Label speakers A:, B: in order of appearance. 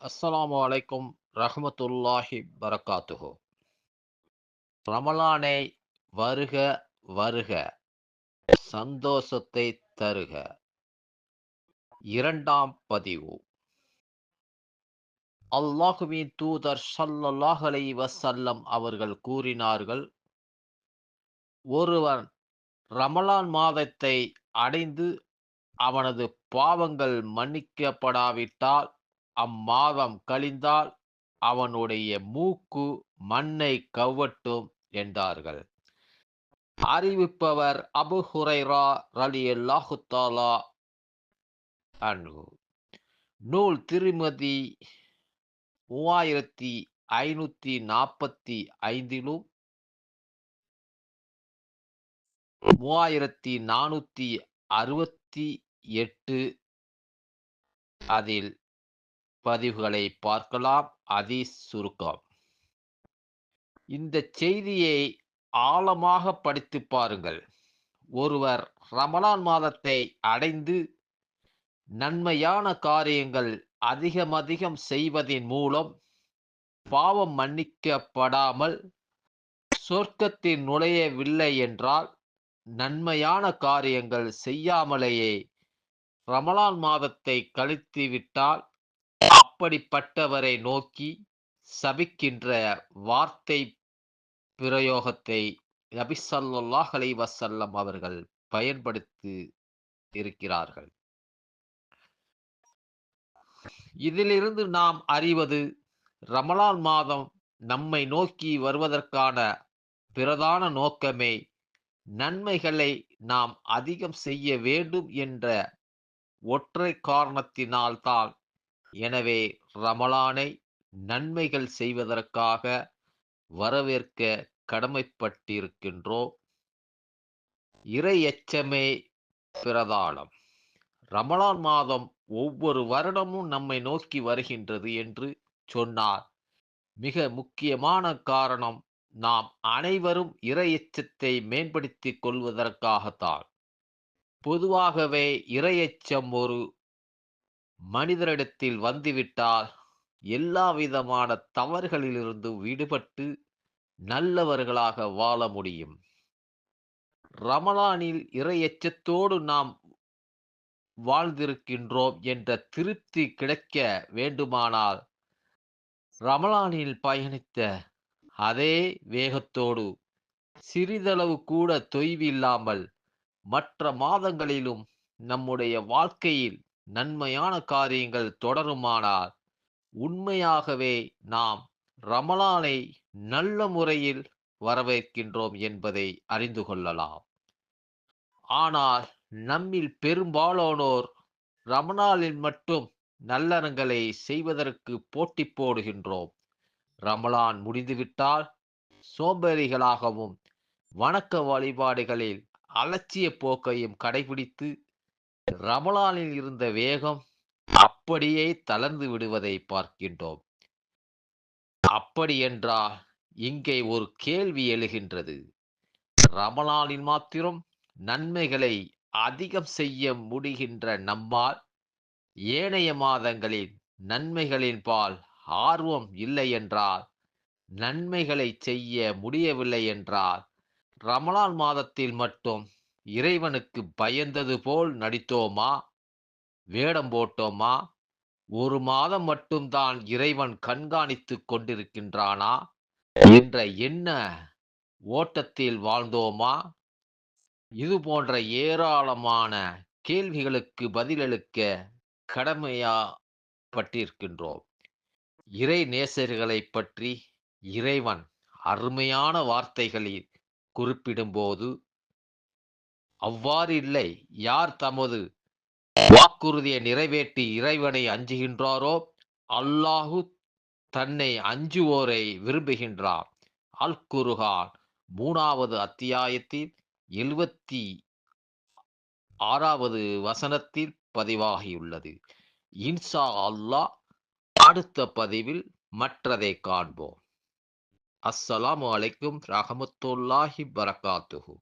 A: அஸ்ஸலாமு அலைக்கும் ரஹமத்துல்லாஹி பரகாத்துஹு. ரமலானை வருக வருக. சந்தோஷத்தை தருக. இரண்டாம் பதிவு. அல்லாஹுவின் தூதர் சல்லல்லாஹ் அலைஹி வசல்லம் அவர்கள் கூறினார்கள் ஒருவன் ரமலான் மாதத்தை அடைந்து அவனது பாவங்கள் மன்னிக்கப்படாவிட்டால் அம்மாதம் கழிந்தால் அவனுடைய மூக்கு மண்ணை கவ்வட்டும் என்றார்கள். அறிவிப்பவர் அபு ஹுரைரா ரலி அல்லாஹு தாலா நூல் திருமதி மூவாயிரத்தி ஐநூத்தி நாற்பத்தி ஐந்திலும் மூவாயிரத்தி நானூத்தி அறுபத்தி எட்டு அதில் பதிவுகளை பார்க்கலாம். அதி சுருக்கம் இந்த செய்தியை ஆழமாக படித்து பாருங்கள். ஒருவர் ரமலான் மாதத்தை அடைந்து நன்மையான காரியங்கள் அதிகம் அதிகம் செய்வதின் மூலம் பாவம் மன்னிக்கப்படாமல் சொர்க்கத்தில் நுழையவில்லை என்றால் நன்மையான காரியங்கள் செய்யாமலேயே ரமலான் மாதத்தை கழித்து விட்டால் அப்படிப்பட்டவரை நோக்கி சபிக்கின்ற வார்த்தை பிரயோகத்தை நபி ஸல்லல்லாஹு அலைஹி அவர்கள் பயன்படுத்தி இருக்கிறார்கள். இதிலிருந்து நாம் அறிவது ரமலான் மாதம் நம்மை நோக்கி வருவதற்கான பிரதான நோக்கமே நன்மைகளை நாம் அதிகம் செய்ய வேண்டும் என்ற ஒற்றை காரணத்தினால்தான் எனவே ரமலானை நன்மைகள் செய்வதற்காக வரவேற்க கடமைப்பட்டிருக்கின்றோம். இறை எச்சமே பிரதானம். ரமலான் மாதம் ஒவ்வொரு வருடமும் நம்மை நோக்கி வருகின்றது என்று சொன்னார். மிக முக்கியமான காரணம் நாம் அனைவரும் இறை எச்சத்தை மேம்படுத்திக் கொள்வதற்காகத்தான். பொதுவாகவே இரையச்சம் ஒரு மனிதரிடத்தில் வந்துவிட்டால் எல்லா விதமான தவறுகளிலிருந்து விடுபட்டு நல்லவர்களாக வாழ முடியும். ரமலானில் இறையச்சத்தோடு நாம் வாழ்ந்திருக்கின்றோம் என்ற திருப்தி கிடைக்க வேண்டுமானால் ரமலானில் பயணித்த அதே வேகத்தோடு சிறிதளவு கூட தொய்வில்லாமல் மற்ற மாதங்களிலும் நம்முடைய வாழ்க்கையில் நன்மையான காரியங்கள் தொடருமானால் உண்மையாகவே நாம் ரமலானை நல்ல முறையில் வரவேற்கின்றோம் என்பதை அறிந்து கொள்ளலாம். ஆனால் நம்மில் பெரும்பாலானோர் ரமணாலில் மட்டும் நல்லறங்களை செய்வதற்கு போட்டி போடுகின்றோம். ரமலான் முடிந்துவிட்டால் சோம்பேறிகளாகவும் வணக்க வழிபாடுகளில் அலட்சிய போக்கையும் கடைபிடித்து ரமலானில் இருந்த வேகம் அப்படியே தளர்ந்து விடுவதை பார்க்கின்றோம். அப்படி என்றால் இங்கே ஒரு கேள்வி எழுகின்றது. ரமலானில் மாத்திரம் நன்மைகளை அதிகம் செய்ய முடிகின்ற நம்மால் ஏனைய மாதங்களில் நன்மைகளின் பால் ஆர்வம் இல்லை என்றால் நன்மைகளை செய்ய முடியவில்லை என்றால் ரமலான் மாதத்தில் மட்டும் இறைவனுக்கு பயந்தது போல் நடித்தோமா? வேடம் போட்டோமா? ஒரு மாதம் மட்டும்தான் இறைவன் கண்காணித்து கொண்டிருக்கின்றானா? என்ற என்ன ஓட்டத்தில் வாழ்ந்தோமா? இது போன்ற ஏராளமான கேள்விகளுக்கு பதிலளிக்க கடமையாப்பட்டிருக்கின்றோம். இறை நேசர்களை பற்றி இறைவன் அருமையான வார்த்தைகளில் குறிப்பிடும்போது அவ்வாறு இல்லை. யார் தமது வாக்குறுதியை நிறைவேற்றி இறைவனை அஞ்சுகின்றாரோ அல்லாஹு தன்னை அஞ்சுவோரை விரும்புகின்றார். அல் குருகான் மூணாவது அத்தியாயத்தில் எழுபத்தி ஆறாவது வசனத்தில் பதிவாகியுள்ளது. இன்சா அல்லாஹ் அடுத்த பதிவில் மற்றதை காண்போம். அஸ்ஸலாமு அலைக்கும் ரஹமத்துல்லாஹி பரகாத்துஹூ.